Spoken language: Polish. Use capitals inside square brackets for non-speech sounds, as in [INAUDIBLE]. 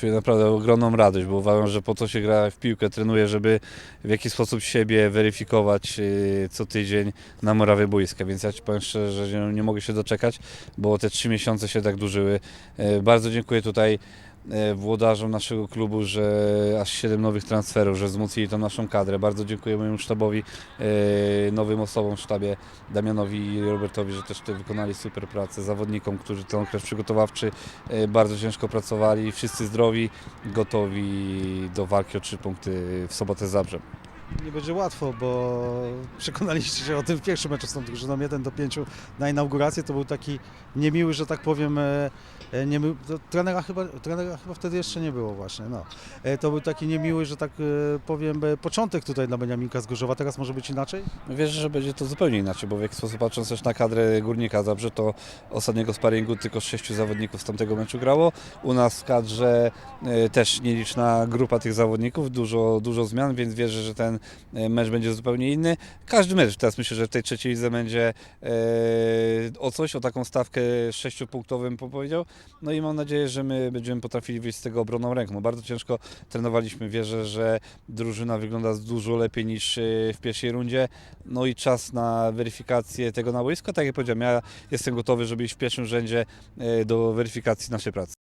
Czuję naprawdę ogromną radość, bo uważam, że po to się gra w piłkę, trenuję, żeby w jakiś sposób siebie weryfikować yy, co tydzień na murawie boiska, więc ja Ci powiem szczerze, że nie mogę się doczekać, bo te trzy miesiące się tak dłużyły. Yy, Bardzo dziękuję tutaj włodarzom naszego klubu, że aż 7 nowych transferów, że wzmocnili tą naszą kadrę. Bardzo dziękuję mojemu sztabowi, yy, nowym osobom w sztabie, Damianowi i Robertowi, że też wykonali super pracę, zawodnikom, którzy ten okres przygotowawczy yy, bardzo ciężko pracowali, wszyscy zdrowi, gotowi do walki o trzy punkty w sobotę z Zabrzem. Nie będzie łatwo, bo [LAUGHS] przekonaliście się o tym w pierwszym meczu z tą drużyną 1 do 5 na inaugurację. To był taki niemiły, że tak powiem, e, e, to trenera, chyba, trenera chyba wtedy jeszcze nie było właśnie. No. E, To był taki niemiły, że tak powiem, początek tutaj dla Beniaminka z Gorzowa. Teraz może być inaczej? Wierzę, że będzie to zupełnie inaczej, bo w jakiś sposób patrząc też na kadrę Górnika Zabrze, to ostatniego sparingu tylko sześciu zawodników z tamtego meczu grało. U nas w kadrze też nieliczna grupa tych zawodników, dużo, dużo zmian, więc wierzę, że ten e, mecz będzie zupełnie inny. Każdy mecz, teraz myślę, że w tej trzeciej lidze będzie e, o coś, o taką stawkę sześciopunktową bym powiedział. No i mam nadzieję, że my będziemy potrafili wyjść z tego obronną ręką. Bardzo ciężko trenowaliśmy, wierzę, że drużyna wygląda dużo lepiej niż e, w pierwszej rundzie. No i czas na weryfikację tego na boisku. Tak jak powiedziałem, ja jestem gotowy, żeby iść w pierwszym rzędzie do weryfikacji naszej pracy.